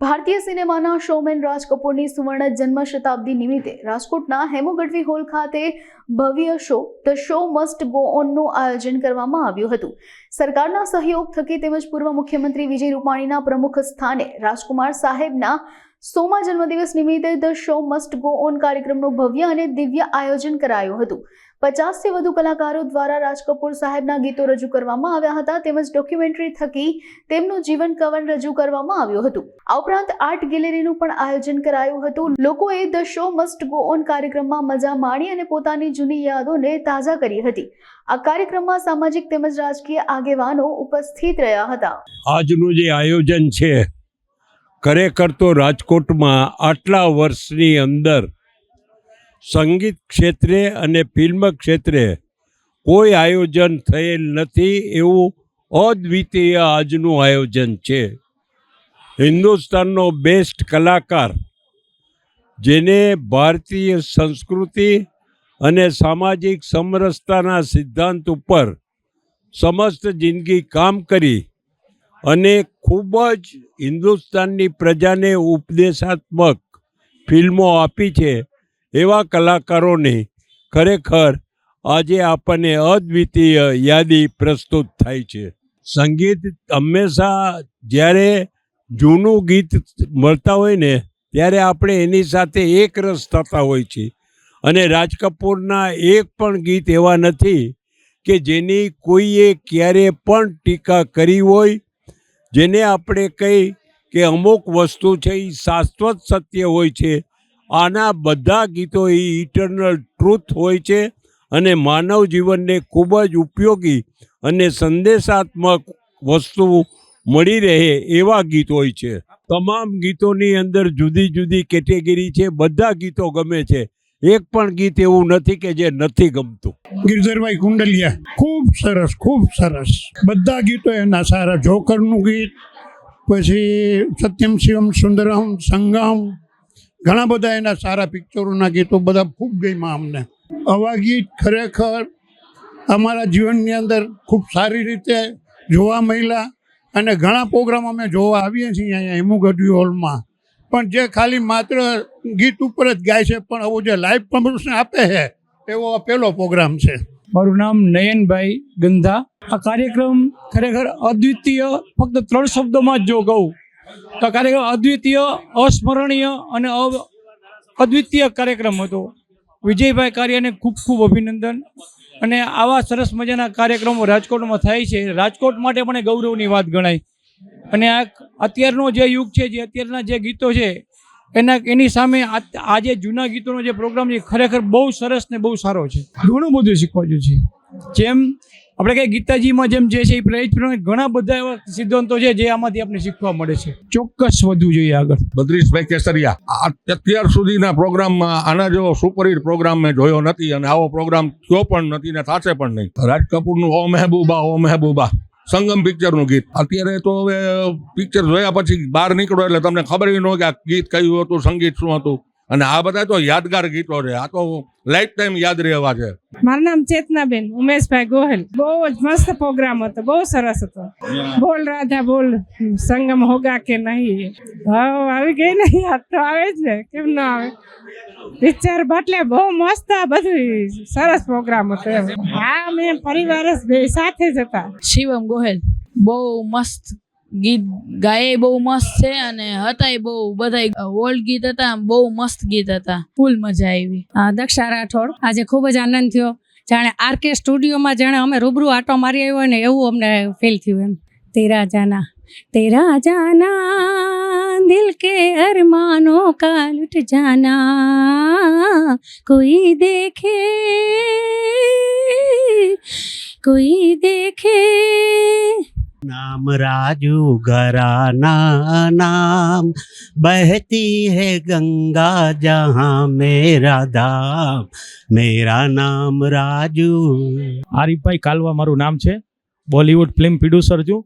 ભારતીય સિનેમાના શોમેન રાજ કપૂરની સુવર્ણ જન્મ શતાબ્દી નિમિત્તે રાજકોટના હેમોગઢવી હોલ ખાતે ભવ્ય show the show must go ઓનનું આયોજન કરવામાં આવ્યું હતું. સરકારના સહયોગ થકી તેમજ પૂર્વ મુખ્યમંત્રી વિજય રૂપાણીના પ્રમુખ સ્થાને રાજકુમાર સાહેબના સોમા જન્મદિવસ નિમિત્તે the show must go on કાર્યક્રમનું ભવ્ય અને દિવ્ય આયોજન કરાયું હતું. પચાસથી વધુ કલાકારો દ્વારા રાજ કપૂર સાહેબના ગીતો રજૂ કરવામાં આવ્યા હતા તેમજ ડોક્યુમેન્ટરી થકી તેમનું જીવન કવન રજૂ કરવામાં આવ્યું હતું. આ ઉપરાંત આર્ટ ગેલેરીનું પણ આયોજન કરાયું હતું. લોકોએ the show must go on કાર્યક્રમમાં મજા માણી અને પોતાની જૂની યાદોને તાજા કરી હતી. આ કાર્યક્રમમાં સામાજિક તેમજ રાજકીય આગેવાનો ઉપસ્થિત રહ્યા હતા. આજનું જે આયોજન છે, ખરેખર તો રાજકોટમાં આટલા વર્ષની અંદર સંગીત ક્ષેત્રે અને ફિલ્મ ક્ષેત્રે કોઈ આયોજન થયેલ નથી એવું અદ્વિતીય આજનું આયોજન છે. હિન્દુસ્તાનનો બેસ્ટ કલાકાર, જેને ભારતીય સંસ્કૃતિ અને સામાજિક સમરસતાના સિદ્ધાંત ઉપર સમસ્ત જિંદગી કામ કરી અને ખૂબ જ હિન્દુસ્તાનની પ્રજાને ઉપદેશાત્મક ફિલ્મો આપી છે એવા કલાકારોની ખરેખર આજે આપણને અદ્વિતીય યાદી પ્રસ્તુત થાય છે. સંગીત હંમેશા જ્યારે જૂનું ગીત મળતા હોય ને, ત્યારે આપણે એની સાથે એક રસ થતા હોય છે. અને રાજ કપૂરના એક પણ ગીત એવા નથી કે જેની કોઈએ ક્યારે પણ ટીકા કરી હોય, જેને આપણે કહી કે અમુક વસ્તુ છે એ શાશ્વત સત્ય હોય છે આના બધા ગીતો એ ઇટરનલ ટ્રુથ હોય છે અને માનવ જીવનને ખૂબ જ ઉપયોગી અને સંદેશાત્મક વસ્તુ મળી રહે એવા ગીત હોય છે. તમામ ગીતોની અંદર જુદી જુદી કેટેગરી છે, બધા ગીતો ગમે છે. એક પણ ગીત એવું નથી કે જે નથી ગમતું. ગિરધરભાઈ કુંડલિયા, ખૂબ સરસ ખૂબ સરસ. બધા ગીતો એના સારા. જોકરનું ગીત, પછી સત્યમ શિવમ સુંદરમ સંગમ ઘણા બધા એના સારા પિક્ચરોના ગીતો બધા ખૂબ ગમ્યા અમને. આવા ગીત ખરેખર અમારા જીવનની અંદર ખૂબ સારી રીતે જોવા મળ્યા અને ઘણા પ્રોગ્રામ અમે જોવા આવીએ છીએ અહીંયા હેમુગઢવી હોલમાં. પણ જે ખાલી માત્ર ગીત ઉપર જ ગાય છે, પણ આવું જે લાઈવ પ્રમોશન આપે છે, એવો આ પહેલો પ્રોગ્રામ છે. મારું નામ નયનભાઈ ગંધા. આ કાર્યક્રમ ખરેખર અદ્વિતીય, ફક્ત ત્રણ શબ્દોમાં જ જો કહું કાર્યક્રમ અદ્વિતીય, અસ્મરણીય અને અદ્વિતીય કાર્યક્રમ હતો. વિજયભાઈ કાર્યને ખૂબ ખૂબ અભિનંદન. અને આવા સરસ મજાના કાર્યક્રમો રાજકોટમાં થાય છે. રાજકોટ માટે પણ ગૌરવની વાત ગણાય. અને આ અત્યારનો જે યુગ છે, જે અત્યારના જે ગીતો છે, એના, એની સામે આજે જૂના ગીતોનો જે પ્રોગ્રામ છે ખરેખર બહુ સરસ ને બહુ સારો છે. ઘણું બધું શીખવાડ્યું છે. જેમ આપણે કઈ ગીતાજીમાં જેમ જે છે એ પ્રેરિત ઘણા બધા એવા સિદ્ધાંતો છે જે આમાંથી આપણે શીખવા મળે છે. ચોક્કસ વધવું જોઈએ આગળ. બદ્રીશભાઈ કેસરિયા અત્યાર સુધીના પ્રોગ્રામમાં આના જેવો સુપરહિટ પ્રોગ્રામ મેં જોયો નથી અને આવો પ્રોગ્રામ થયો પણ નથી ને થશે પણ નહીં. રાજ કપૂરનું ઓ મહેબૂબા ઓ મહેબૂબા, સંગમ પિક્ચરનું ગીત. અત્યારે તો હવે પિક્ચર જોયા પછી બહાર નીકળો એટલે તમને ખબર ન કે આ ગીત કયું હતું, સંગીત શું હતું. અને આ બધા તો યાદગાર ગીતો છે. આ તો લાઈફ ટાઈમ યાદ રહેવા છે. મારું નામ ચેતનાબેન ઉમેશભાઈ ગોહેલ. બહુ જ મસ્ત પ્રોગ્રામ હતો બહુ સરસ હતો. બોલ રાધા બોલ સંગમ હોગા કે નહીં? હા આવી ગઈ ને યાદ તો આવે જ ને કેમ ના આવે? પિક્ચર બદલે બહુ મસ્ત આ બધું સરસ પ્રોગ્રામ હતો હા મેં પરિવાર જ સાથે જ હતા. શિવમ ગોહેલ બહુ મસ્ત ગીત ગાય બહુ મસ્ત છે અને હતા બહુ બધા ઓલ્ડ ગીત હતા, બહુ મસ્ત ગીત હતા. ફૂલ મજા આવી. દક્ષા રાઠોડ, આજે ખૂબ જ આનંદ થયો. જાણે આરકે સ્ટુડિયોમાં જાણે અમે રૂબરૂ આટો મારી આવ્યો ને એવું અમને ફીલ થયું એમ. તેરા જાના તેરા જાના, દિલ કે અરમાનો કા લૂટ જાના. કોઈ દેખે કોઈ દેખે नाम राजू घराना नाम बहती है गंगा जहाँ मेरा धाम मेरा नाम રાજુ આરીફભાઈ કાલવા મારું નામ છે બોલિવૂડ ફિલ્મ પ્રોડ્યુસર છું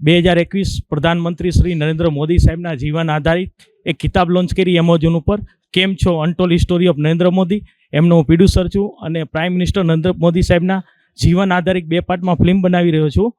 બે હજાર એકવીસ પ્રધાનમંત્રી શ્રી નરેન્દ્ર મોદી સાહેબના જીવન આધારિત એક કિતાબ લોન્ચ કરી એમેઝોન ઉપર કેમ છો untold history of Narendra Modi એમનો હું પ્રોડ્યુસર છું અને પ્રાઇમ મિનિસ્ટર નરેન્દ્ર મોદી સાહેબના જીવન આધારિત બે પાર્ટમાં ફિલ્મ બનાવી રહ્યો છું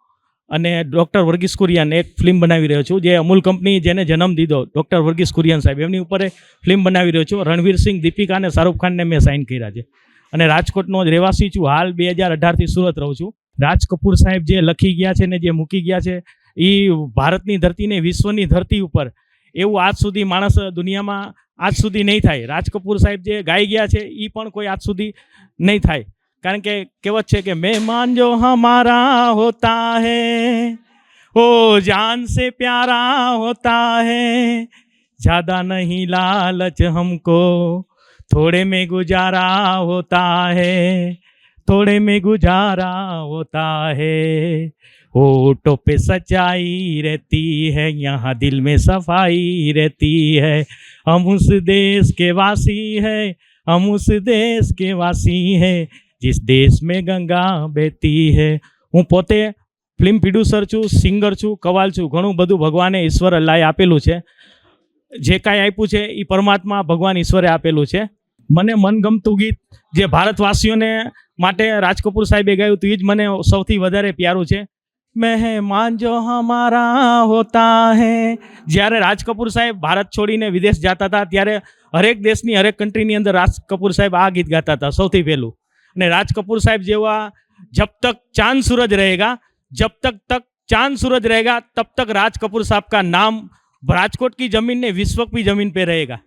અને ડૉક્ટર વર્ગીસ કુરિયન એક ફિલ્મ બનાવી રહ્યો છું, જે અમૂલ કંપની જેને જન્મ દીધો, ડૉક્ટર વર્ગીસ કુરિયન સાહેબ. એમની ઉપર ફિલ્મ બનાવી રહ્યો છું, રણવીર સિંહ, દીપિકા અને શાહરૂખ ખાનને મેં સાઇન કર્યા છે. અને રાજકોટનો જ રહેવાસી છું. હાલ બે હજાર અઢારથી સુરત રહું છું. રાજ કપૂર સાહેબ જે લખી ગયા છે ને જે મૂકી ગયા છે એ ભારતની ધરતીને વિશ્વની ધરતી ઉપર. એવું આજ સુધી માણસ દુનિયામાં આજ સુધી નહીં થાય. રાજ કપૂર સાહેબ જે ગાઈ ગયા છે એ પણ કોઈ આજ સુધી નહીં થાય. કારણ કે કહેવત છે કે મહેમાન જો હમારા હોતા હૈ ઓ જાન સે પ્યારા હોતા હૈ જ્યાદા નહીં લાલચ हमको थोड़े में गुजारा होता है थोड़े में गुजारा होता है होठों पे सच्चाई रहती है यहाँ दिल में सफाई रहती है हम उस देश के वासी है हम उस देश के वासी हैं जिस देश में ગંગા બહેતી હૈ હું પોતે ફિલ્મ પ્રોડ્યુસર છું સિંગર છું કવાલ છું ઘણું બધું ભગવાને ઈશ્વર અલ્લાહે આપેલું છે જે કાંઈ આપ્યું છે એ પરમાત્મા ભગવાન ઈશ્વરે આપેલું છે મને મનગમતું ગીત જે ભારતવાસીઓને માટે રાજ કપૂર સાહેબે ગાયું હતું એ જ મને સૌથી વધારે પ્યારું છે મહેમાન જો હમારા હોતા હૈ જ્યારે રાજ કપૂર સાહેબ ભારત છોડીને વિદેશ જતા હતા ત્યારે હરેક દેશની હરેક કન્ટ્રીની અંદર રાજ કપૂર સાહેબ આ ગીત ગાતા હતા સૌથી પહેલું અને રાજ કપૂર સાહેબ જેવા જબ તક ચાંદ सूरज रहेगा जब तक तक चांद सूरज रहेगा तब तक राज कपूर साहब का नाम राजकोट की जमीन ने विश्व की जमीन पे रहेगा